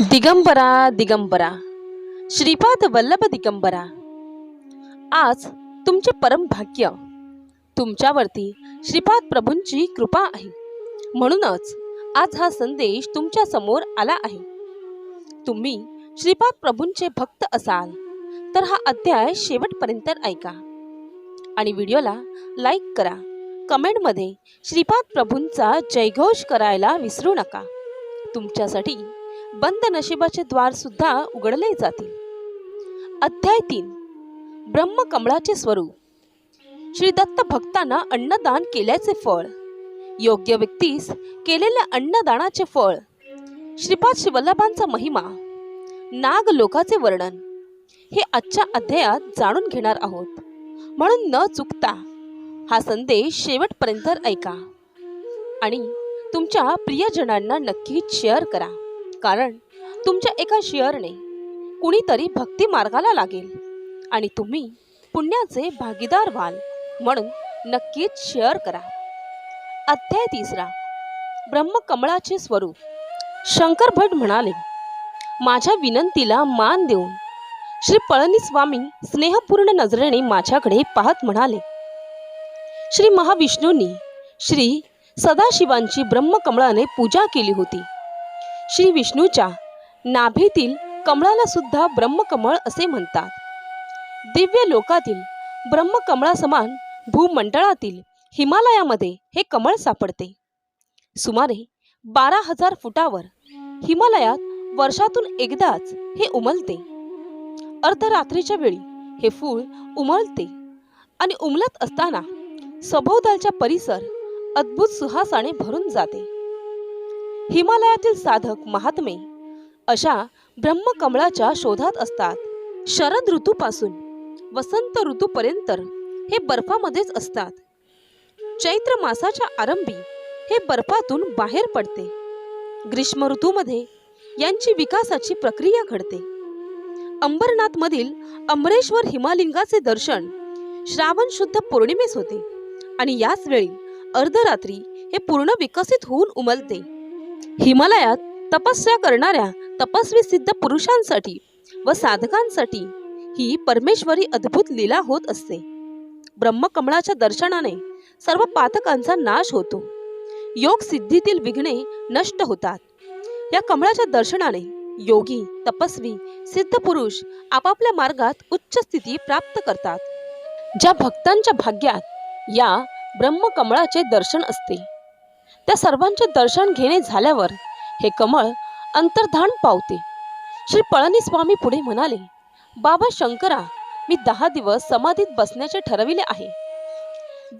दिगंबरा दिगंबरा. श्रीपाद वल्लभ दिगंबरा. आज तुमचे परम भाग्य. तुमच्यावरती श्रीपाद प्रभूंची कृपा आहे. म्हणूनच आज हा संदेश तुमच्यासमोर आला आहे. तुम्ही श्रीपाद प्रभूंचे भक्त असाल तर हा अध्याय शेवटपर्यंत ऐका. आणि व्हिडिओला लाईक करा. कमेंटमध्ये श्रीपाद प्रभूंचा जयघोष करायला विसरू नका. तुमच्यासाठी बंद नशिबाचे द्वार सुद्धा उघडले जातील. अध्याय तीन. ब्रह्मकमळाचे स्वरूप. श्री दत्त भक्तांना अन्नदान केल्याचे फळ. योग्य व्यक्तीस केलेल्या अन्नदानाचे फळ. श्रीपाद शिवल्लभांचा महिमा. नाग लोकाचे वर्णन. हे आजच्या अध्यायात जाणून घेणार आहोत. म्हणून न चुकता हा संदेश शेवटपर्यंत ऐका. आणि तुमच्या प्रियजनांना नक्कीच शेअर करा. कारण तुमच्या एका शेअरने कुणीतरी भक्ती मार्गाला लागेल. आणि तुम्ही पुण्याचे भागीदार व्हाल म्हणून नक्कीच शेअर करा. अध्याय तिसरा. ब्रह्मकमळाचे स्वरूप. शंकर भट म्हणाले माझ्या विनंतीला मान देऊन श्री पळणीस्वामी स्नेहपूर्ण नजरेने माझ्याकडे पाहत म्हणाले श्री महाविष्णूंनी श्री सदाशिवांची ब्रह्मकमळाने पूजा केली होती. श्री विष्णूच्या नाभीतील कमळाला सुद्धा ब्रह्मकमळ असे म्हणतात. दिव्य लोकातील ब्रह्मकमळासमान भूमंडळातील हिमालयामध्ये हे कमळ सापडते. सुमारे बारा हजार फुटावर हिमालयात वर्षातून एकदाच हे उमलते. अर्धरात्रीच्या वेळी हे फूल उमलते आणि उमलत असताना सभोवतालचा परिसर अद्भुत सुहासाने भरून जाते. हिमालयातील साधक महात्मे अशा ब्रह्मकमळाच्या शोधात असतात. शरद ऋतूपासून वसंत ऋतूपर्यंत हे बर्फामध्येच असतात. चैत्र मासाच्या आरंभी हे बर्फातून बाहेर पडते. ग्रीष्म ऋतूमध्ये यांची विकासाची प्रक्रिया घडते. अंबरनाथमधील अमरेश्वर हिमालिंगाचे दर्शन श्रावण शुद्ध पौर्णिमेस होते आणि याच वेळी अर्धरात्री हे पूर्ण विकसित होऊन उमलते. हिमालयात तपस्या करणाऱ्या तपस्वी सिद्ध पुरुषांसाठी व साधकांसाठी ही परमेश्वरी अद्भुत लीला होत असते. ब्रह्मकमळाच्या दर्शनाने सर्व पातकांचा नाश होतो. योग सिद्धीतील विघ्ने नष्ट होतात. या कमळाच्या दर्शनाने योगी तपस्वी सिद्ध पुरुष आपापल्या मार्गात उच्च स्थिती प्राप्त करतात. ज्या भक्तांच्या भाग्यात या ब्रह्मकमळाचे दर्शन असते. त्या सर्वांचे दर्शन घेणे झाल्यावर हे कमळ अंतर्धान पावते. श्री पळणीस्वामी पुढे म्हणाले बाबा शंकरा मी दहा दिवस समाधीत बसण्याचे ठरविले आहे.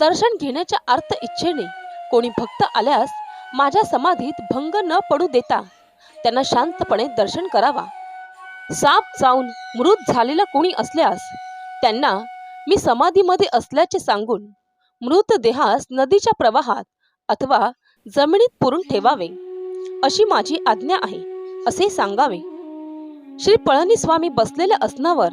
दर्शन घेण्याच्या अर्थ इच्छेने कोणी भक्त आल्यास माझ्या समाधीत भंग न पडू देता त्यांना शांतपणे दर्शन करावा. साप जाऊन मृत झालेला कोणी असल्यास त्यांना मी समाधीमध्ये असल्याचे सांगून मृतदेहास नदीच्या प्रवाहात अथवा जमिनीत पुरून ठेवावे. अशी माझी आज्ञा आहे असे सांगावे. श्री पळणीस्वामी बसलेल्या असनावर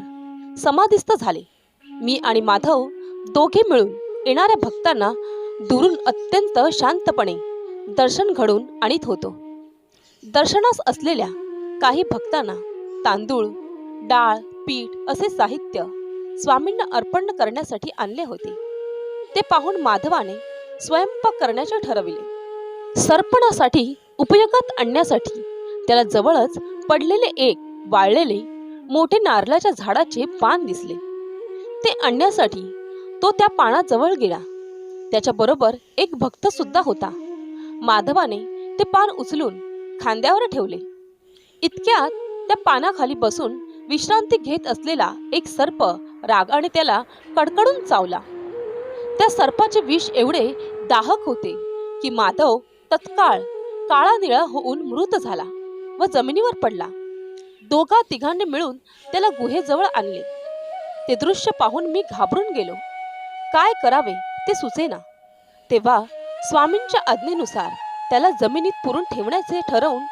समाधिस्थ झाले. मी आणि माधव दोघे मिळून येणाऱ्या भक्तांना दुरून अत्यंत शांतपणे दर्शन घडून आणीत होतो. दर्शनास असलेल्या काही भक्तांना तांदूळ डाळ पीठ असे साहित्य स्वामींना अर्पण करण्यासाठी आणले होते. ते पाहून माधवाने स्वयंपाक करण्याचे ठरविले. सर्पणासाठी उपयोगात आणण्यासाठी. त्याला जवळच पडलेले एक वाळलेले मोठे नारळाच्या झाडाचे पान दिसले. ते आणण्यासाठी तो त्या पानाजवळ गेला. त्याच्या बरोबर एक भक्त सुद्धा होता. माधवाने ते पान उचलून खांद्यावर ठेवले. इतक्यात त्या पानाखाली बसून विश्रांती घेत असलेला एक सर्प रागाने त्याला कडकडून चावला. त्या सर्पाचे विष एवढे दाहक होते की माधव तत्काळ काळा निळा होऊन मृत झाला व जमिनीवर पडला. दोघा तिघांनी मिळून त्याला गुहेजवळ आणले. ते दृश्य पाहून मी घाबरून गेलो. काय करावे ते सुचेना. तेव्हा स्वामींच्या आज्ञेनुसार त्याला जमिनीत पुरून ठेवण्याचे ठरवून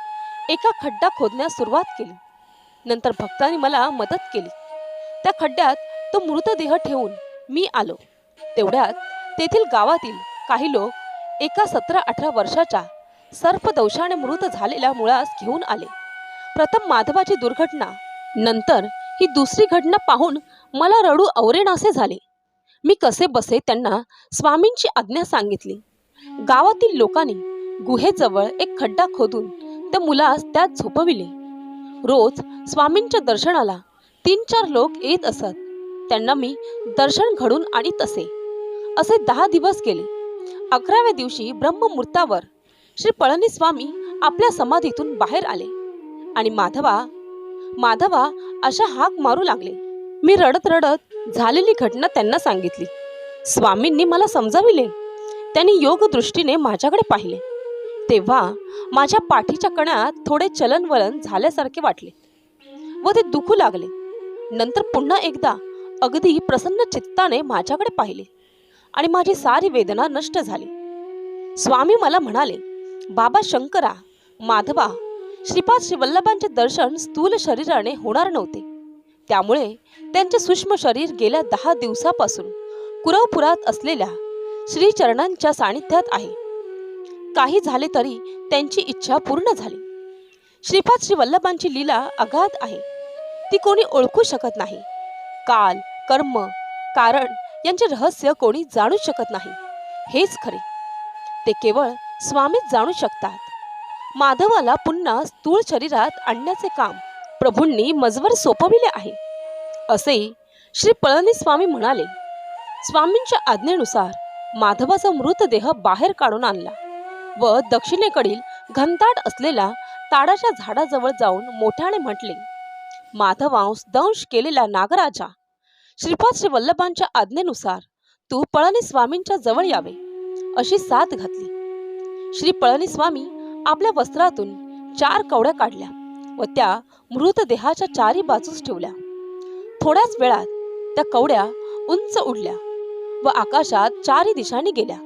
एका खड्डा खोदण्यास सुरुवात केली. नंतर भक्तांनी मला मदत केली. त्या खड्ड्यात तो मृतदेह ठेवून मी आलो. तेवढ्यात तेथील गावातील काही लोक एका सतरा अठरा वर्षाच्या सर्पदंशाने मृत झालेल्या मुळास घेऊन आले. प्रथम माधवाची दुर्घटना नंतर ही दुसरी घटना पाहून मला रडू अवरेनासे झाले. मी कसे बसे त्यांना स्वामींची आज्ञा सांगितली. गावातील लोकांनी गुहेजवळ एक खड्डा खोदून त्या मुलास त्यात झोपविले. रोज स्वामींच्या दर्शनाला तीन चार लोक येत असत. त्यांना मी दर्शन घडून आणि तसे असे दहा दिवस गेले. अकराव्या दिवशी ब्रह्ममुहूर्तावर श्री पळणी स्वामी आपल्या समाधीतून बाहेर आले. आणि माधवा माधवा अशा हाक मारू लागले. मी रडत रडत झालेली घटना त्यांना सांगितली. स्वामींनी मला समजाविले. त्यांनी योग दृष्टीने माझ्याकडे पाहिले. तेव्हा माझ्या पाठीच्या कण्यात थोडे चलनवलन झाल्यासारखे वाटले व ते दुखू लागले. नंतर पुन्हा एकदा अगदी प्रसन्न चित्ताने माझ्याकडे पाहिले. आणि माझी सारी वेदना नष्ट झाली. स्वामी मला म्हणाले बाबा शंकरा माधवा श्रीपाद श्रीवल्लभांचे दर्शन स्थूल शरीराने होणार नव्हते. त्यामुळे त्यांचे सूक्ष्म शरीर गेल्या दहा दिवसापासून कुरवपुरात असलेल्या श्रीचरणांच्या सानिध्यात आहे. काही झाले तरी त्यांची इच्छा पूर्ण झाली. श्रीपाद श्रीवल्लभांची लीला अगाध आहे. ती कोणी ओळखू शकत नाही. काल कर्म कारण यांचे रहस्य कोणी जाणू शकत नाही. हेच खरे. ते केवळ स्वामीच जाणू शकतात. माधवाला पुन्हा स्थूळ शरीरात आणण्याचे काम प्रभूंनी मजवर सोपविले आहे. असे श्री पळणी स्वामी म्हणाले. स्वामींच्या आज्ञेनुसार माधवाचा मृतदेह बाहेर काढून आणला व दक्षिणेकडील घनताट असलेला ताडाच्या झाडाजवळ जाऊन मोठ्याने म्हटले माधवांस दंश केलेला नागराजा श्रीपाद श्री वल्लभांच्या आज्ञेनुसार तू पळणी स्वामींच्या जवळ यावे अशी साथ घातली. श्री पळणी स्वामी आपल्या वस्त्रातून चार कवड्या काढल्या व त्या मृतदेहाच्या चारी बाजूस ठेवल्या. थोड्याच वेळात त्या कवड्या उंच उडल्या व आकाशात चारी दिशांनी गेल्या.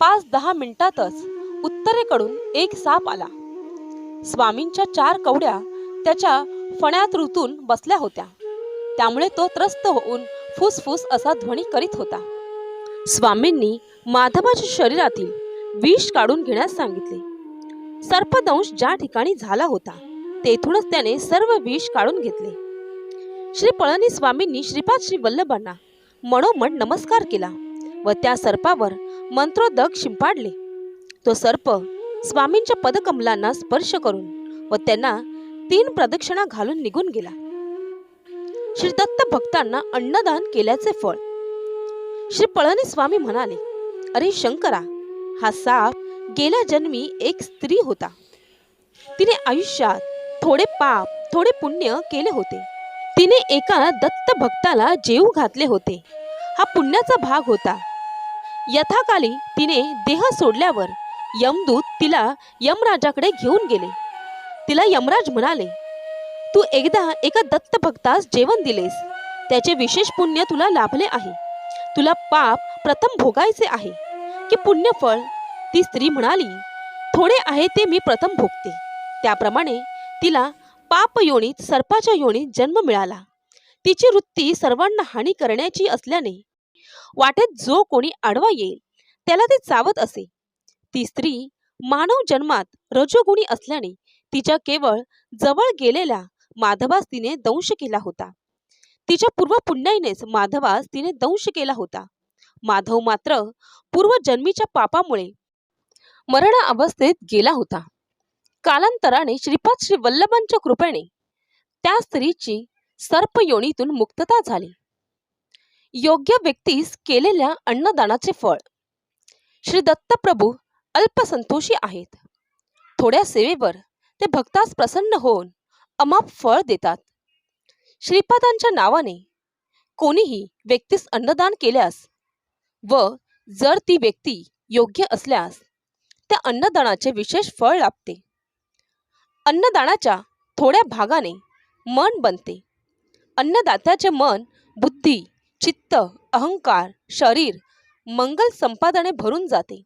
पाच दहा मिनिटातच उत्तरेकडून एक साप आला. स्वामींच्या चार कवड्या त्याच्या फण्यात ऋतून बसल्या होत्या. त्यामुळे तो त्रस्त होऊन फुसफुस असा ध्वनी करीत होता. स्वामींनी माधवाच्या शरीरातील विष काढून घेण्यास सांगितले. सर्पदंश ज्या ठिकाणी झाला होता तेथूनच त्याने सर्व विष काढून घेतले. श्री पळणी स्वामींनी श्रीपाद श्री वल्लभांना मनोमन नमस्कार केला व त्या सर्पावर मंत्रोदक शिंपाडले. तो सर्प स्वामींच्या पदकमलांना स्पर्श करून व त्यांना तीन प्रदक्षिणा घालून निघून गेला. श्री दत्त भक्तांना अन्नदान केल्याचे फळ. श्री पळणी स्वामी म्हणाले अरे शंकरा हा साप गेल्या जन्मी एक स्त्री होता. तिने आयुष्यात थोडे पाप थोडे पुण्य केले होते. तिने एका दत्त भक्ताला जेव घातले होते. हा पुण्याचा भाग होता. यथाकाली तिने देह सोडल्यावर यमदूत तिला यमराजाकडे घेऊन गेले. तिला यमराज म्हणाले तू एकदा एका दत्त भक्तास जेवण दिलेस. त्याचे विशेष पुण्य तुला लाभले आहे. तुला पाप प्रथम भोगायचे आहे. की पुण्यफळ? ती स्त्री म्हणाली थोडे आहे ते मी प्रथम भोगते. त्याप्रमाणे तिला पाप योनीत सर्पाच्या योनीत जन्म मिळाला. तिची वृत्ती सर्वांना हानी करण्याची असल्याने वाटेत जो कोणी आडवा येईल त्याला ते चावत असे. ती स्त्री मानव जन्मात रजोगुणी असल्याने तिच्या केवळ जवळ गेलेल्या माधवास तिने दंश केला होता. तिच्या पूर्व पुण्याईनेच माधवास तिने दंश केला होता. माधव मात्र पूर्वजन्मीच्या पापामुळे मरणा अवस्थेत गेला होता. कालांतराने श्रीपाद श्री वल्लभांच्या कृपेने त्या स्त्रीची सर्प योनीतून मुक्तता झाली. योग्य व्यक्तीस केलेल्या अन्नदानाचे फळ. श्री दत्तप्रभू अल्पसंतोषी आहेत. थोड्या सेवेवर ते भक्तास प्रसन्न होऊन अमाप फळ देतात. श्रीपादांच्या नावाने कोणीही व्यक्तीस अन्नदान केल्यास व जर ती व्यक्ती योग्य असल्यास त्या अन्नदानाचे विशेष फळ लाभते. अन्नदानाच्या थोड्या भागाने मन बनते. अन्नदात्याचे मन बुद्धी चित्त अहंकार शरीर मंगल संपादने भरून जाते.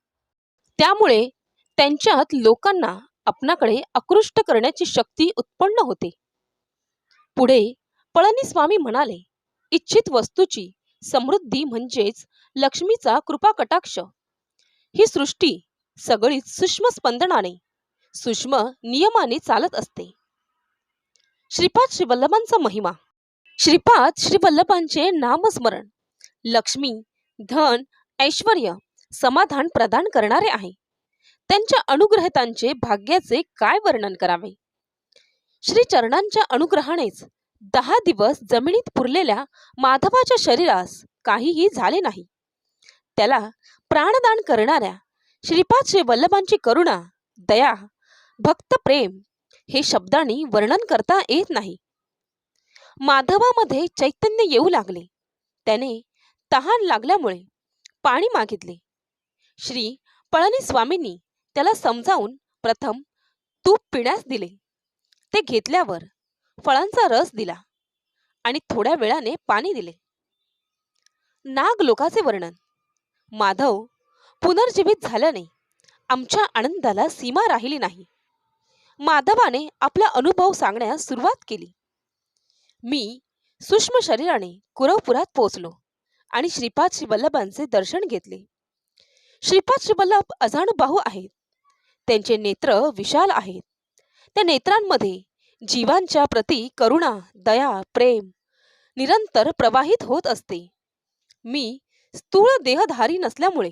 त्यामुळे त्यांच्यात लोकांना आपणाकडे आकृष्ट करण्याची शक्ती उत्पन्न होते. पुढे पळणीस्वामी म्हणाले इच्छित वस्तूची समृद्धी म्हणजेच लक्ष्मीचा कृपा कटाक्ष. ही सृष्टी सगळीच सूक्ष्म स्पंदनाने सूक्ष्म नियमाने चालत असते. श्रीपाद श्रीवल्लभांचा महिमा. श्रीपाद श्रीवल्लभांचे नामस्मरण लक्ष्मी धन ऐश्वर समाधान प्रदान करणारे आहे. त्यांच्या अनुग्रहितांचे भाग्याचे काय वर्णन करावे? श्री चरणांच्या अनुग्रहानेच दहा दिवस जमिनीत पुरलेल्या माधवाच्या शरीरास काहीही झाले नाही. त्याला प्राणदान करणाऱ्या श्रीपाद श्री वल्लभांची करुणा दया भक्त प्रेम हे शब्दांनी वर्णन करता येत नाही. माधवामध्ये चैतन्य येऊ लागले. त्याने तहान लागल्यामुळे पाणी मागितले. श्री पळणी स्वामींनी त्याला समजावून प्रथम तूप पिण्यास दिले. ते घेतल्यावर फळांचा रस दिला आणि थोड्या वेळाने पाणी दिले. नाग लोकाचे वर्णन. माधव पुनर्जीवित झाल्याने आमच्या आनंदाला सीमा राहिली नाही. माधवाने आपला अनुभव सांगण्यास सुरुवात केली. मी सूक्ष्म शरीराने कुरवपुरात पोचलो आणि श्रीपाद श्री वल्लभांचे दर्शन घेतले. श्रीपाद श्री वल्लभ अजाणबाहू आहेत. त्यांचे नेत्र विशाल आहेत. त्या नेत्रांमध्ये जीवांच्या प्रती करुणा दया प्रेम निरंतर प्रवाहित होत असते. मी स्थूळ देहधारी नसल्यामुळे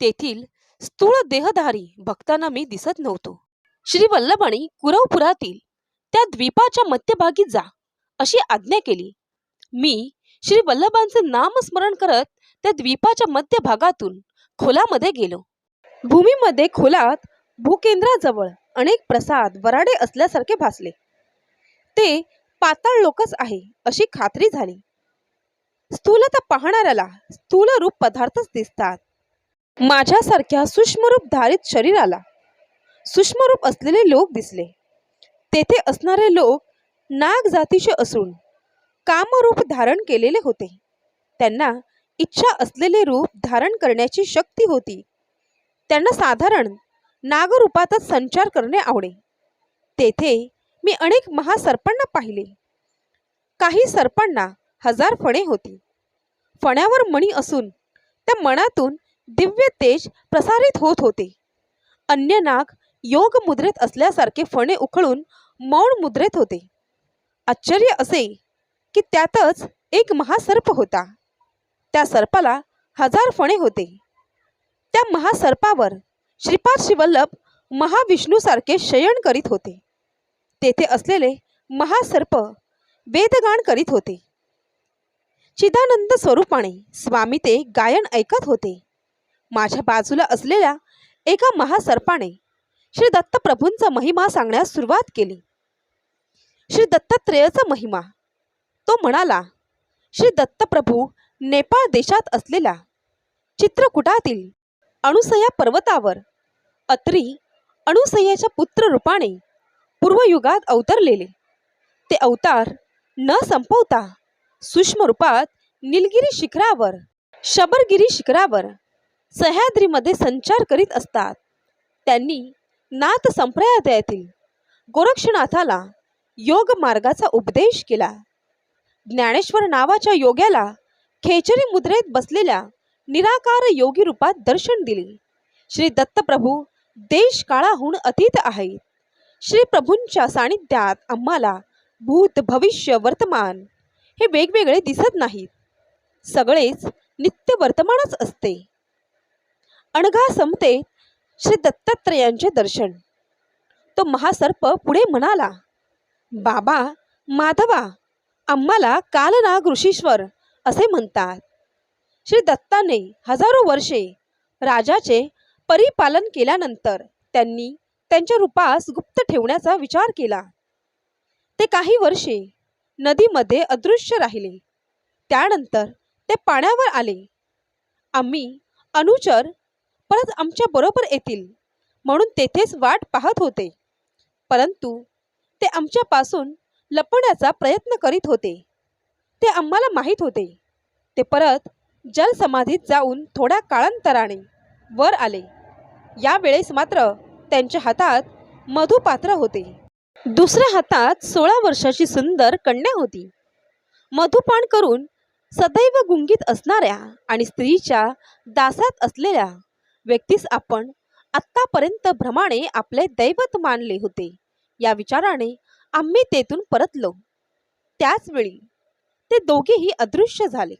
तेथील स्थूळ देहधारी भक्तांना मी दिसत नव्हतो. श्री वल्लभाने कुरवपुरातील त्या द्वीपाच्या मध्यभागी जा अशी आज्ञा केली. मी श्री वल्लभांचे नामस्मरण करत त्या द्वीपाच्या मध्यभागातून खोलामध्ये गेलो. भूमीमध्ये खोलात भूकेंद्राजवळ अनेक प्रसाद वराडे असल्यासारखे भासले. ते पाताळ लोकच आहे अशी खात्री झाली. स्थूलता पाहणाऱ्याला स्थूल रूप पदार्थच दिसतात. माझ्यासारख्या सूक्ष्मरूप धारित शरीराला सूक्ष्मरूप असलेले लोक दिसले. तेथे असणारे लोक नाग जातीचे असून कामरूप धारण केलेले होते. त्यांना इच्छा असलेले रूप धारण करण्याची शक्ती होती. त्यांना साधारण नागरूपातच संचार करणे आवडे. तेथे मी अनेक महासर्पांना पाहिले. काही सर्पांना हजार फणे होती. फण्यावर मणी असून त्या मनातून दिव्य तेज प्रसारित होत होते. अन्य नाग योग मुद्रेत असल्यासारखे फणे उखळून मौन मुद्रेत होते. आश्चर्य असे की त्यातच एक महासर्प होता. त्या सर्पाला हजार फणे होते. त्या महासर्पावर श्रीपाद शिवल्लभ महाविष्णूसारखे शयन करीत होते. तेथे असलेले महासर्प वेदगान करीत होते. चिदानंद स्वरूपाने स्वामी ते गायन ऐकत होते. माझ्या बाजूला असलेल्या एका महासर्पाने श्री दत्तप्रभूंचा महिमा सांगण्यास सुरुवात केली. श्री दत्तात्रेयाचा महिमा. तो म्हणाला श्री दत्तप्रभू नेपाळ देशात असलेल्या चित्रकूटातील अणुसया पर्वतावर. अत्री अणुसयाच्या पुत्र रूपाने पूर्वयुगात अवतरलेले. ते अवतार न संपवता सूक्ष्म रूपात निलगिरी शिखरावर शबरगिरी शिखरावर सह्याद्रीमध्ये संचार करीत असतात. त्यांनी नाथ संप्रदायातील गोरक्षनाथाला योग मार्गाचा उपदेश केला. ज्ञानेश्वर नावाच्या योग्याला खेचरी मुद्रेत बसलेल्या निराकार योगी रूपात दर्शन दिले. श्री दत्तप्रभू देश काळाहून अतीत आहेत श्री प्रभूंच्या सानिध्यात आम्हाला भूत भविष्य वर्तमान हे वेगवेगळे दिसत नाहीत. सगळेच नित्य वर्तमानच असते. अणघा समते श्री दत्तात्रेयांचे दर्शन. तो महासर्प पुढे म्हणाला बाबा माधवा आम्हाला कालनाग ऋषीश्वर असे म्हणतात. श्री दत्ताने हजारो वर्षे राजाचे परिपालन केल्यानंतर त्यांनी त्यांच्या रूपास गुप्त ठेवण्याचा विचार केला. ते काही वर्षे नदीमध्ये अदृश्य राहिले. त्यानंतर ते पाण्यावर आले. आम्ही अनुचर परत आमच्या बरोबर येतील म्हणून तेथेच वाट पाहत होते. परंतु ते आमच्यापासून लपण्याचा प्रयत्न करीत होते. ते आम्हाला माहीत होते. ते परत जलसमाधीत जाऊन थोड्या काळांतराने वर आले. यावेळेस मात्र त्यांच्या हातात मधुपात्र होते. दुसऱ्या हातात सोळा वर्षाची सुंदर कन्या होती. मधुपान करून सदैव गुंगीत असणाऱ्या आणि स्त्रीच्या दासात असलेल्या व्यक्तीस आपण आत्तापर्यंत भ्रमाने आपले दैवत मानले होते. या विचाराने आम्ही तेथून परतलो. त्याचवेळी ते दोघेही अदृश्य झाले.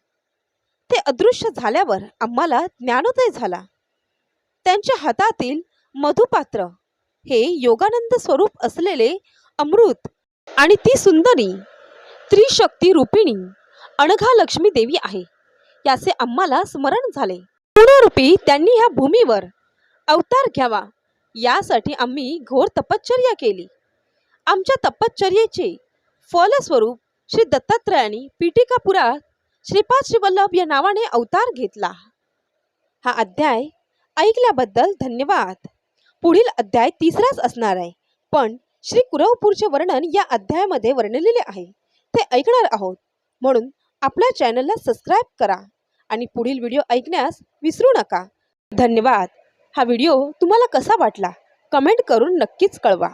ते अदृश्य झाल्यावर आम्हाला ज्ञानोदय झाला. त्यांच्या हातातील मधुपात्र हे योगानंद स्वरूप असलेले अमृत आणि ती सुंदरी त्रिशक्ती रूपिणी अणघा लक्ष्मी देवी आहे. याचे आम्हाला स्मरण झाले. पूर्णरूपी त्यांनी ह्या भूमीवर अवतार घ्यावा यासाठी आम्ही घोर तपश्चर्या केली. आमच्या तपश्चर्येचे फलस्वरूप श्री दत्तात्रयाने पीटिकापुरा श्रीपाद श्रीवल्लभ या नावाने अवतार घेतला. हा अध्याय ऐकल्याबद्दल धन्यवाद. पुढील अध्याय तिसराच असणार आहे. पण श्री कुरवपूरचे वर्णन या अध्यायामध्ये वर्णलेले आहे. ते ऐकणार आहोत. म्हणून आपल्या चॅनलला सबस्क्राईब करा आणि पुढील व्हिडिओ ऐकण्यास विसरू नका. धन्यवाद. हा व्हिडिओ तुम्हाला कसा वाटला? कमेंट करून नक्कीच कळवा.